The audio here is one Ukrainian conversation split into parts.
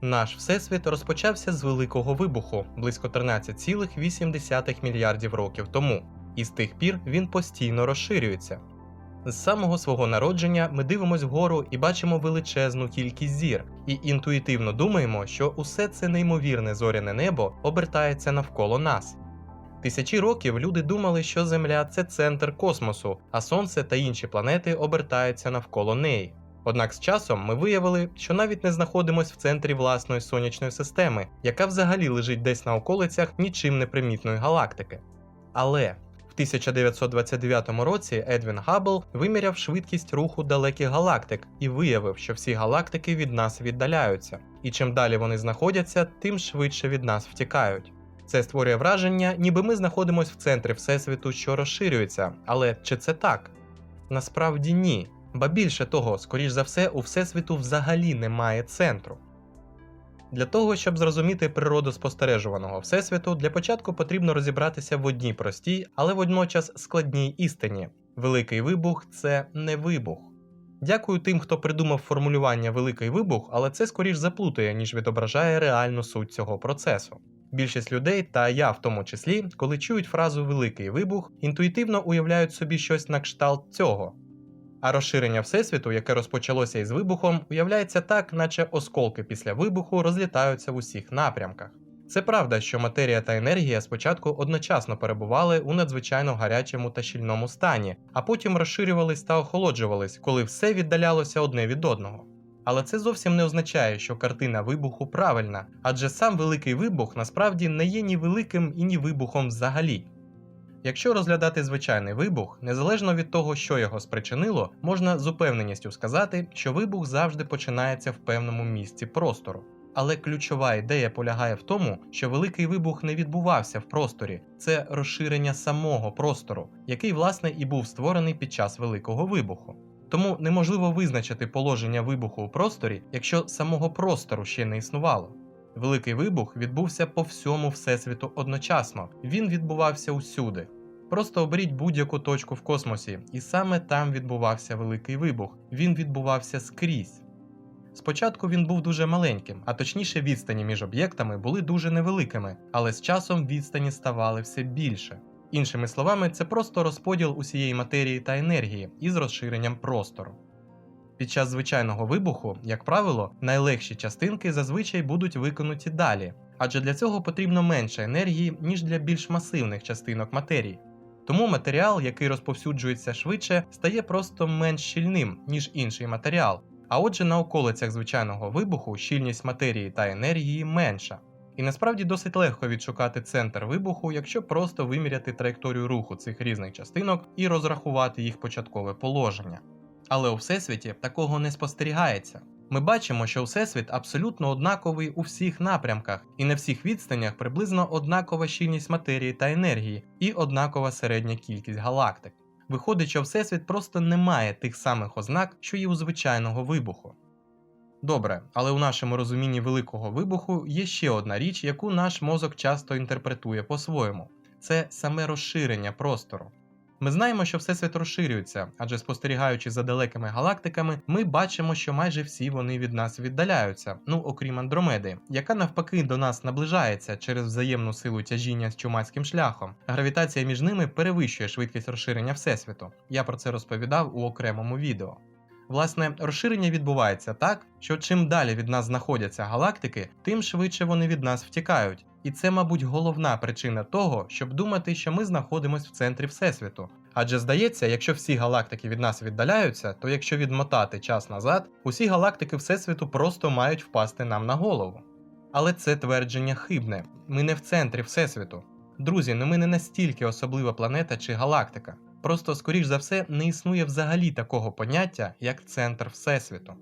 Наш всесвіт розпочався з великого вибуху близько 13,8 мільярдів років тому, і з тих пір він постійно розширюється. З самого свого народження ми дивимось вгору і бачимо величезну кількість зір, і інтуїтивно думаємо, що усе це неймовірне зоряне небо обертається навколо нас. Тисячі років люди думали, що Земля це центр космосу, а Сонце та інші планети обертаються навколо неї. Однак з часом ми виявили, що навіть не знаходимося в центрі власної сонячної системи, яка взагалі лежить десь на околицях нічим не примітної галактики. Але в 1929 році Едвін Габбл виміряв швидкість руху далеких галактик і виявив, що всі галактики від нас віддаляються, і чим далі вони знаходяться, тим швидше від нас втікають. Це створює враження, ніби ми знаходимося в центрі Всесвіту, що розширюється. Але чи це так? Насправді ні. Ба більше того, скоріш за все, у Всесвіту взагалі немає центру. Для того, щоб зрозуміти природу спостережуваного Всесвіту, для початку потрібно розібратися в одній простій, але водночас складній істині: Великий вибух це не вибух. Дякую тим, хто придумав формулювання Великий вибух, але це скоріш заплутає, ніж відображає реальну суть цього процесу. Більшість людей, та я в тому числі, коли чують фразу Великий вибух, інтуїтивно уявляють собі щось на кшталт цього. А розширення Всесвіту, яке розпочалося із вибухом, уявляється так, наче осколки після вибуху розлітаються в усіх напрямках. Це правда, що матерія та енергія спочатку одночасно перебували у надзвичайно гарячому та щільному стані, а потім розширювались та охолоджувались, коли все віддалялося одне від одного. Але це зовсім не означає, що картина вибуху правильна, адже сам великий вибух насправді не є ні великим і ні вибухом взагалі. Якщо розглядати звичайний вибух, незалежно від того, що його спричинило, можна з упевненістю сказати, що вибух завжди починається в певному місці простору. Але ключова ідея полягає в тому, що великий вибух не відбувався в просторі, це розширення самого простору, який, власне, і був створений під час великого вибуху. Тому неможливо визначити положення вибуху у просторі, якщо самого простору ще не існувало. Великий вибух відбувся по всьому всесвіту одночасно, він відбувався усюди. Просто оберіть будь-яку точку в космосі, і саме там відбувався великий вибух. Він відбувався скрізь. Спочатку він був дуже маленьким, а точніше відстані між об'єктами були дуже невеликими, але з часом відстані ставали все більше. Іншими словами, це просто розподіл усієї матерії та енергії із розширенням простору. Під час звичайного вибуху, як правило, найлегші частинки зазвичай будуть виконуті далі, адже для цього потрібно менше енергії, ніж для більш масивних частинок матерії. Тому матеріал, який розповсюджується швидше, стає просто менш щільним, ніж інший матеріал. А отже, на околицях звичайного вибуху щільність матерії та енергії менша. І насправді досить легко відшукати центр вибуху, якщо просто виміряти траєкторію руху цих різних частинок і розрахувати їх початкове положення. Але у всесвіті такого не спостерігається. Ми бачимо, що всесвіт абсолютно однаковий у всіх напрямках, і на всіх відстанях приблизно однакова щільність матерії та енергії і однакова середня кількість галактик. Виходить, що всесвіт просто не має тих самих ознак, що і у звичайного вибуху. Добре, але у нашому розумінні великого вибуху є ще одна річ, яку наш мозок часто інтерпретує по-своєму: це саме розширення простору. Ми знаємо, що Всесвіт розширюється, адже спостерігаючи за далекими галактиками, ми бачимо, що майже всі вони від нас віддаляються, ну окрім Андромеди, яка навпаки до нас наближається через взаємну силу тяжіння з чумацьким шляхом. Гравітація між ними перевищує швидкість розширення Всесвіту. Я про це розповідав у окремому відео. Власне, розширення відбувається так, що чим далі від нас знаходяться галактики, тим швидше вони від нас втікають. І це, мабуть, головна причина того, щоб думати, що ми знаходимося в центрі Всесвіту. Адже здається, якщо всі галактики від нас віддаляються, то якщо відмотати час назад, усі галактики Всесвіту просто мають впасти нам на голову. Але це твердження хибне. Ми не в центрі Всесвіту. Друзі, ну ми не настільки особлива планета чи галактика. Просто, скоріш за все, не існує взагалі такого поняття, як центр Всесвіту.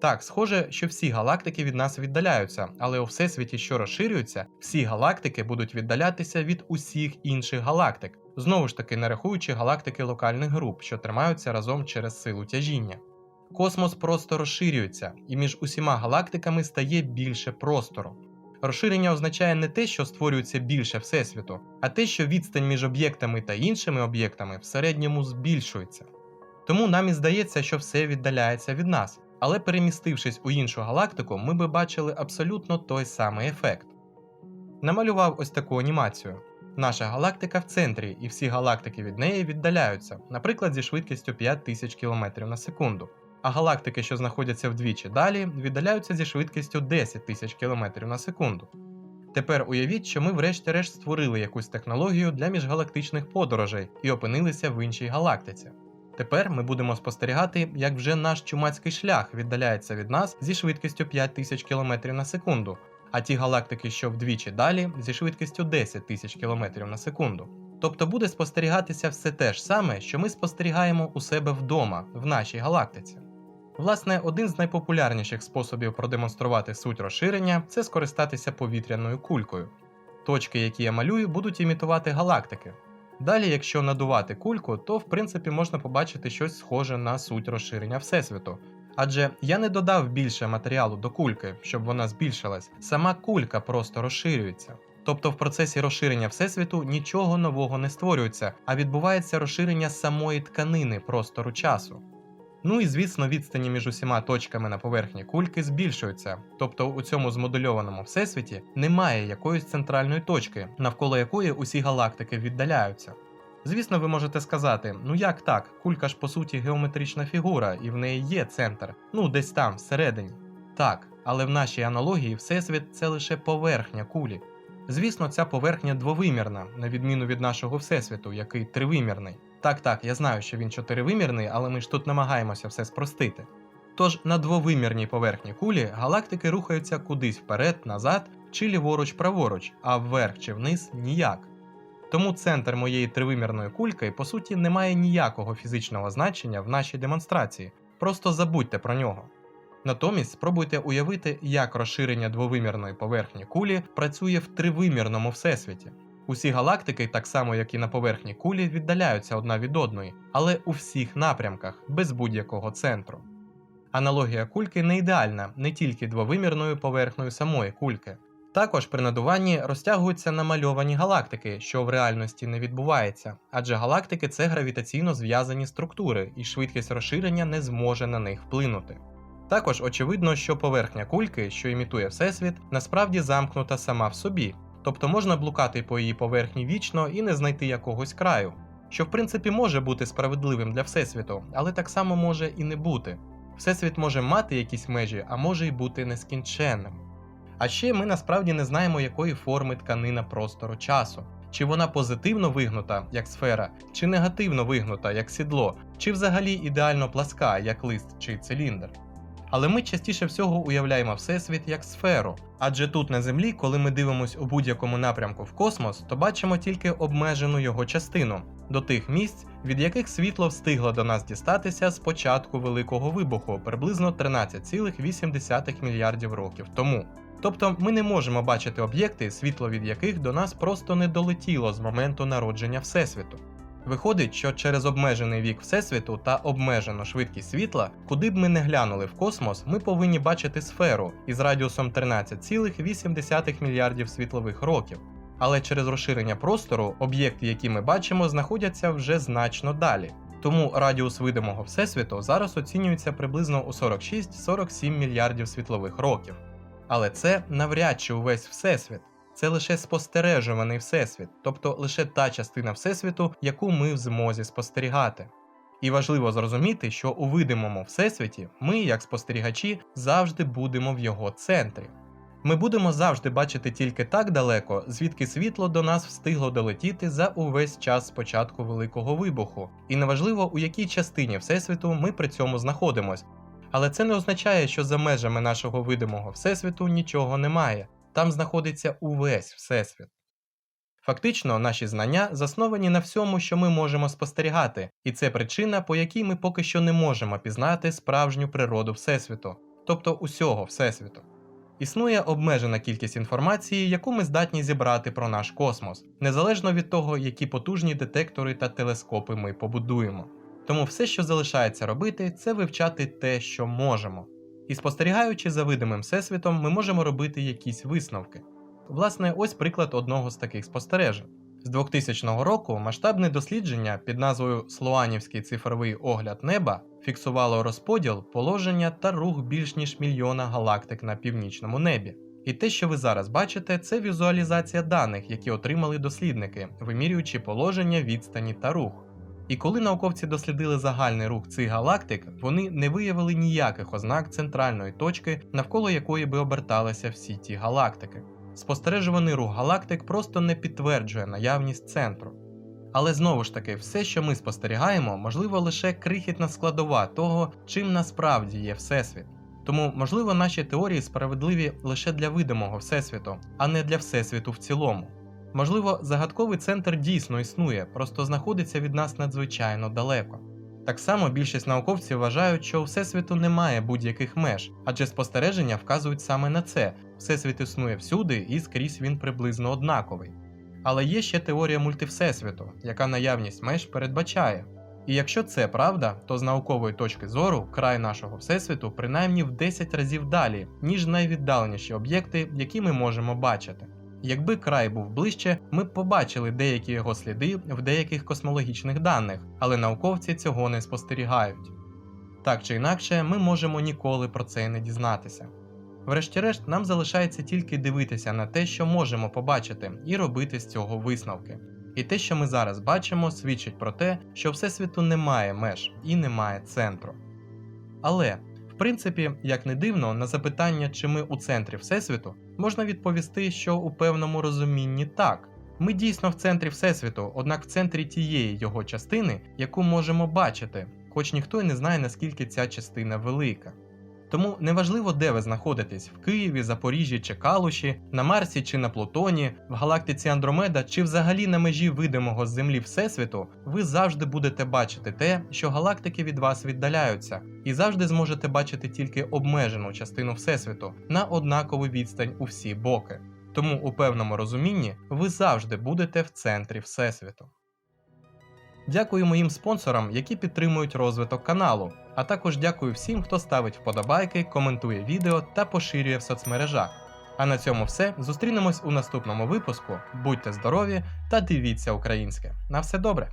Так, схоже, що всі галактики від нас віддаляються, але у всесвіті, що розширюється, всі галактики будуть віддалятися від усіх інших галактик, знову ж таки не рахуючи галактики локальних груп, що тримаються разом через силу тяжіння. Космос просто розширюється, і між усіма галактиками стає більше простору. Розширення означає не те, що створюється більше всесвіту, а те, що відстань між об'єктами та іншими об'єктами в середньому збільшується. Тому нам і здається, що все віддаляється від нас, Але перемістившись у іншу галактику, ми би бачили абсолютно той самий ефект. Намалював ось таку анімацію. Наша галактика в центрі, і всі галактики від неї віддаляються, наприклад, зі швидкістю 5000 км на секунду. А галактики, що знаходяться вдвічі далі, віддаляються зі швидкістю 10 тисяч км на секунду. Тепер уявіть, що ми врешті-решт створили якусь технологію для міжгалактичних подорожей і опинилися в іншій галактиці. Тепер ми будемо спостерігати, як вже наш чумацький шлях віддаляється від нас зі швидкістю 5000 км на секунду, а ті галактики, що вдвічі далі, зі швидкістю 10 тисяч км на секунду. Тобто буде спостерігатися все те ж саме, що ми спостерігаємо у себе вдома, в нашій галактиці. Власне, один з найпопулярніших способів продемонструвати суть розширення це скористатися повітряною кулькою. Точки, які я малюю, будуть імітувати галактики. Далі, якщо надувати кульку, то в принципі можна побачити щось схоже на суть розширення Всесвіту. Адже я не додав більше матеріалу до кульки, щоб вона збільшилась, сама кулька просто розширюється. Тобто в процесі розширення Всесвіту нічого нового не створюється, а відбувається розширення самої тканини простору часу. Ну і звісно, відстані між усіма точками на поверхні кульки збільшуються, тобто у цьому змодульованому всесвіті немає якоїсь центральної точки, навколо якої усі галактики віддаляються. Звісно, ви можете сказати, ну як так, кулька ж по суті геометрична фігура, і в неї є центр, ну десь там, всередині. Так, але в нашій аналогії Всесвіт це лише поверхня кулі. Звісно, ця поверхня двовимірна, на відміну від нашого Всесвіту, який тривимірний. Так, так, я знаю, що він чотиривимірний, але ми ж тут намагаємося все спростити. Тож на двовимірній поверхні кулі галактики рухаються кудись вперед, назад, чи ліворуч праворуч, а вверх чи вниз ніяк. Тому центр моєї тривимірної кульки, по суті, не має ніякого фізичного значення в нашій демонстрації, просто забудьте про нього. Натомість спробуйте уявити, як розширення двовимірної поверхні кулі працює в тривимірному всесвіті. Усі галактики, так само як і на поверхні кулі, віддаляються одна від одної, але у всіх напрямках, без будь-якого центру. Аналогія кульки не ідеальна не тільки двовимірною поверхнею самої кульки. Також при надуванні розтягуються намальовані галактики, що в реальності не відбувається, адже галактики це гравітаційно зв'язані структури, і швидкість розширення не зможе на них вплинути. Також очевидно, що поверхня кульки, що імітує Всесвіт, насправді замкнута сама в собі, тобто можна блукати по її поверхні вічно і не знайти якогось краю, що в принципі може бути справедливим для Всесвіту, але так само може і не бути. Всесвіт може мати якісь межі, а може й бути нескінченним. А ще ми насправді не знаємо, якої форми тканина простору часу. Чи вона позитивно вигнута, як сфера, чи негативно вигнута, як сідло, чи взагалі ідеально пласка, як лист чи циліндр. Але ми частіше всього уявляємо Всесвіт як сферу, адже тут на Землі, коли ми дивимося у будь-якому напрямку в космос, то бачимо тільки обмежену його частину до тих місць, від яких світло встигло до нас дістатися з початку Великого вибуху приблизно 13,8 мільярдів років тому. Тобто ми не можемо бачити об'єкти, світло від яких до нас просто не долетіло з моменту народження Всесвіту. Виходить, що через обмежений вік Всесвіту та обмежену швидкість світла, куди б ми не глянули в космос, ми повинні бачити сферу із радіусом 13,8 мільярдів світлових років. Але через розширення простору об'єкти, які ми бачимо, знаходяться вже значно далі. Тому радіус видимого Всесвіту зараз оцінюється приблизно у 46-47 мільярдів світлових років. Але це навряд чи увесь Всесвіт. Це лише спостережуваний всесвіт, тобто лише та частина всесвіту, яку ми в змозі спостерігати. І важливо зрозуміти, що у видимому всесвіті ми, як спостерігачі, завжди будемо в його центрі. Ми будемо завжди бачити тільки так далеко, звідки світло до нас встигло долетіти за увесь час спочатку Великого вибуху, і неважливо, у якій частині всесвіту ми при цьому знаходимось. Але це не означає, що за межами нашого видимого всесвіту нічого немає там знаходиться увесь Всесвіт. Фактично, наші знання засновані на всьому, що ми можемо спостерігати, і це причина, по якій ми поки що не можемо пізнати справжню природу Всесвіту, тобто усього Всесвіту. Існує обмежена кількість інформації, яку ми здатні зібрати про наш космос, незалежно від того, які потужні детектори та телескопи ми побудуємо. Тому все, що залишається робити, це вивчати те, що можемо. І спостерігаючи за видимим всесвітом, ми можемо робити якісь висновки. Власне, ось приклад одного з таких спостережень. З 2000 року масштабне дослідження під назвою Слоанівський цифровий огляд неба фіксувало розподіл, положення та рух більш ніж мільйона галактик на північному небі. І те, що ви зараз бачите, це візуалізація даних, які отримали дослідники, вимірюючи положення, відстані та рух. І коли науковці дослідили загальний рух цих галактик, вони не виявили ніяких ознак центральної точки, навколо якої би оберталися всі ті галактики. Спостережуваний рух галактик просто не підтверджує наявність центру. Але знову ж таки, все, що ми спостерігаємо, можливо лише крихітна складова того, чим насправді є Всесвіт. Тому, можливо, наші теорії справедливі лише для видимого Всесвіту, а не для Всесвіту в цілому. Можливо, загадковий центр дійсно існує, просто знаходиться від нас надзвичайно далеко. Так само більшість науковців вважають, що у Всесвіту немає будь-яких меж, адже спостереження вказують саме на це: Всесвіт існує всюди і скрізь він приблизно однаковий. Але є ще теорія мультивсесвіту, яка наявність меж передбачає. І якщо це правда, то з наукової точки зору край нашого всесвіту принаймні в 10 разів далі, ніж найвіддаленіші об'єкти, які ми можемо бачити. Якби край був ближче, ми б побачили деякі його сліди в деяких космологічних даних, але науковці цього не спостерігають. Так чи інакше, ми можемо ніколи про це не дізнатися. Врешті-решт, нам залишається тільки дивитися на те, що можемо побачити, і робити з цього висновки. І те, що ми зараз бачимо, свідчить про те, що Всесвіту немає меж і немає центру. Але, в принципі, як не дивно, на запитання, чи ми у центрі Всесвіту, можна відповісти, що у певному розумінні так. Ми дійсно в центрі Всесвіту, однак в центрі тієї його частини, яку можемо бачити, хоч ніхто й не знає, наскільки ця частина велика. Тому неважливо, де ви знаходитесь в Києві, Запоріжжі чи Калуші, на Марсі чи на Плутоні, в галактиці Андромеда чи взагалі на межі видимого з Землі Всесвіту, ви завжди будете бачити те, що галактики від вас віддаляються, і завжди зможете бачити тільки обмежену частину Всесвіту на однакову відстань у всі боки. Тому у певному розумінні ви завжди будете в центрі Всесвіту. Дякую моїм спонсорам, які підтримують розвиток каналу, а також дякую всім, хто ставить вподобайки, коментує відео та поширює в соцмережах. А на цьому все. Зустрінемось у наступному випуску. Будьте здорові та дивіться українське. На все добре!